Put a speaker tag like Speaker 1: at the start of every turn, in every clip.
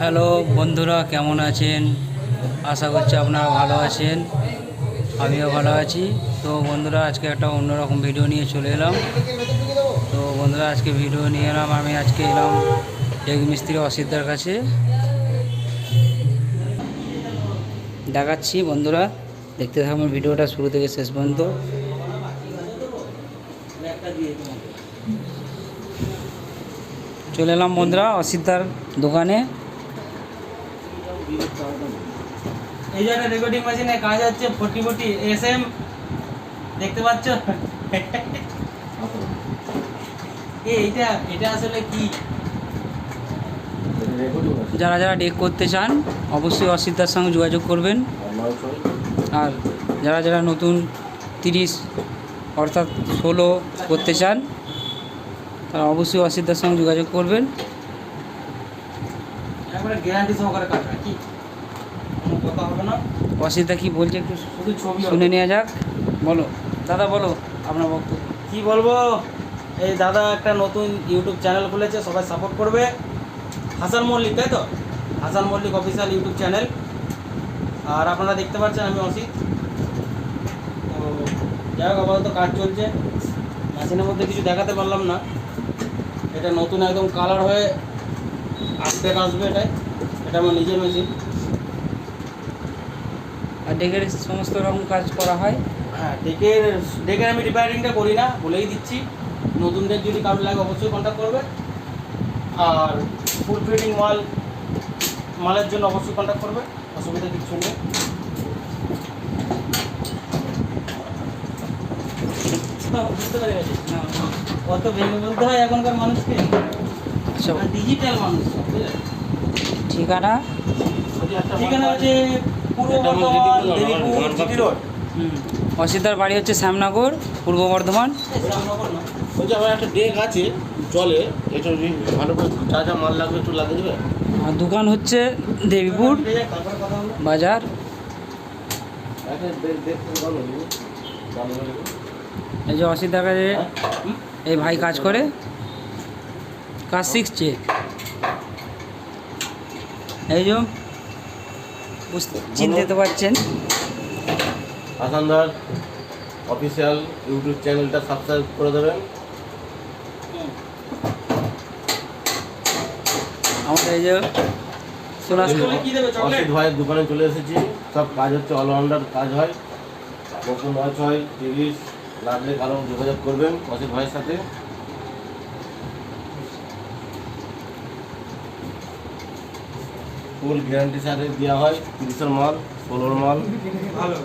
Speaker 1: Hello বন্ধুরা, কেমন আছেন? আশা করছি আপনারা ভালো আছেন। আমিও ভালো আছি। তো বন্ধুরা, আজকে একটা অন্যরকম ভিডিও নিয়ে চলে এলাম। তো বন্ধুরা, আজকে ভিডিও নিয়ে এলাম, আমি আজকে এলাম টেক মিস্ত্রি অসিদ্ধার কাছে। দেখাচ্ছি বন্ধুরা, দেখতে থাকুন ভিডিওটা শুরু থেকে শেষ পর্যন্ত। চলে এলাম বন্ধুরা অসিদ্ধার দোকানে।
Speaker 2: এই যে রেকর্ডিং মেশিনে কাজ হচ্ছে ফোর্টি ফোর্টি এস এম দেখতে পাচ্ছ? এইটা, এটা আসলে কি?
Speaker 1: যারা যারা ডেক করতে চান, অবশ্যই অসিদ্ধার সঙ্গে যোগাযোগ করবেন। আর যারা যারা নতুন তিরিশ অর্থাৎ ষোলো করতে চান, তারা অবশ্যই অসিদ্ধার সঙ্গে যোগাযোগ করবেন।
Speaker 2: একবারে গ্যারান্টি সহকারে হয় কি? কোনো কথা হবে না।
Speaker 1: অসিদ্ধা কি বলছে একটু
Speaker 2: শুধু ছবি।
Speaker 1: শুনে নেওয়া যাক। বলো দাদা বলো আপনার বক্তব্য।
Speaker 2: কি বলব? এই দাদা একটা নতুন ইউটিউব চ্যানেল খুলেছে সবাই সাপোর্ট করবে। হাসান মল্লিক তাই তো? Hasan Mallick official YouTube channel. আর আপনারা দেখতে পাচ্ছেন আমি অসিত। তো যাই হোক আপাতত কাজ চলছে। মেশিনের মধ্যে কিছু দেখাতে পারলাম না। এটা নতুন একদম কালার হয়ে আপডেট আসবে এটাই। এটা আমার নিজের মেশিন
Speaker 1: আর ডেকের সমস্ত রকম কাজ করা হয়?
Speaker 2: হ্যাঁ ডেকের ডেকের আমি রিপেয়ারিংটা করি না বলেই দিচ্ছি। নতুন ডেক যদি কারও লাগে অবশ্যই কন্ট্যাক্ট করবে। আর ফুল ফিটিং মাল মালের জন্য অবশ্যই কন্ট্যাক্ট করবে। অসুবিধা কিছু নেই। তো বুঝতে পেরে গেছি কত ভেঙে বলতে হয় এখনকার মানুষকে।
Speaker 1: আচ্ছা।
Speaker 2: ডিজিটাল মানুষ সব, বুঝলে
Speaker 1: ঠিকানা?
Speaker 2: ঠিকানা হচ্ছে
Speaker 1: অসিদ্ধার বাড়ি হচ্ছে শ্যামনগর পূর্ব বর্ধমান।
Speaker 3: আমার একটা ডেক আছে জলে একটু ভালো করে যা যা মাল লাগবে একটু লাগিয়ে দেবে?
Speaker 1: আর দোকান হচ্ছে দেবীপুর বাজার। এই যে অসিদ্ধার কাছে এই ভাই কাজ করে। কাজ শিখছে। এই যে বুঝতে চিনতে তো পারছেন।
Speaker 3: আসানদার অফিসিয়াল ইউটিউব চ্যানেলটা সাবস্ক্রাইব করে দেবেন।
Speaker 1: আমাদের এই যে?
Speaker 3: অসিত ভাইয়ের দোকানে চলে এসেছি। সব কাজ হচ্ছে অলরাউন্ডার কাজ হয়। নতুন নয় ছয় তিরিশ লাগলে কারও যোগাযোগ করবেন অসিত ভাইয়ের সাথে। ফুল গ্যারান্টি সাথে দেওয়া হয় তিরিশের মাল ষোলোর মাল।
Speaker 2: ভালো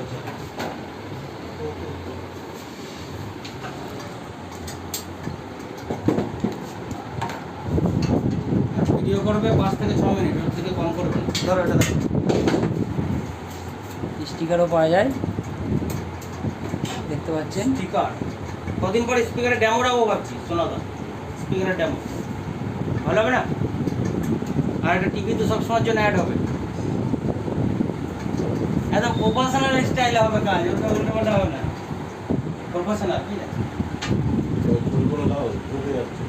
Speaker 2: ভিডিও করবে পাঁচ থেকে ছ মিনিট ওর থেকে কম করবে না। ধরো এটা
Speaker 1: স্টিকারও পাওয়া যায়। দেখতে পাচ্ছেন?
Speaker 2: স্পিকার কদিন পরে স্পিকারের ড্যামো রাখব ভাবছি শোনাদা স্পিকারের ড্যামো ভালো হবে না? আর একটা টিভি তো সবসময়ের জন্য অ্যাড হবে। একদম প্রফেশনাল স্টাইলে হবে কাজ, ওটা উল্টো পাল্টা হবে না। প্রফেশনাল ঠিক আছে?
Speaker 3: ফুলগুলো দাও ডুবে যাচ্ছে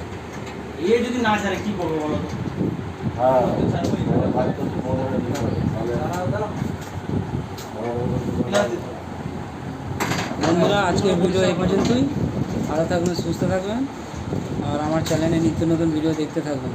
Speaker 2: এ যদি না ছাড়ে, কি করব বলো তো?
Speaker 3: হ্যাঁ ভাই তো মনে হয় দিতে হবে। তাহলে
Speaker 1: বন্ধুরা, আজকের ভিডিও এই পর্যন্তই। ভালো থাকবেন, সুস্থ থাকবেন। আর আমার চ্যানেলে নিত্য নতুন ভিডিও দেখতে থাকবেন।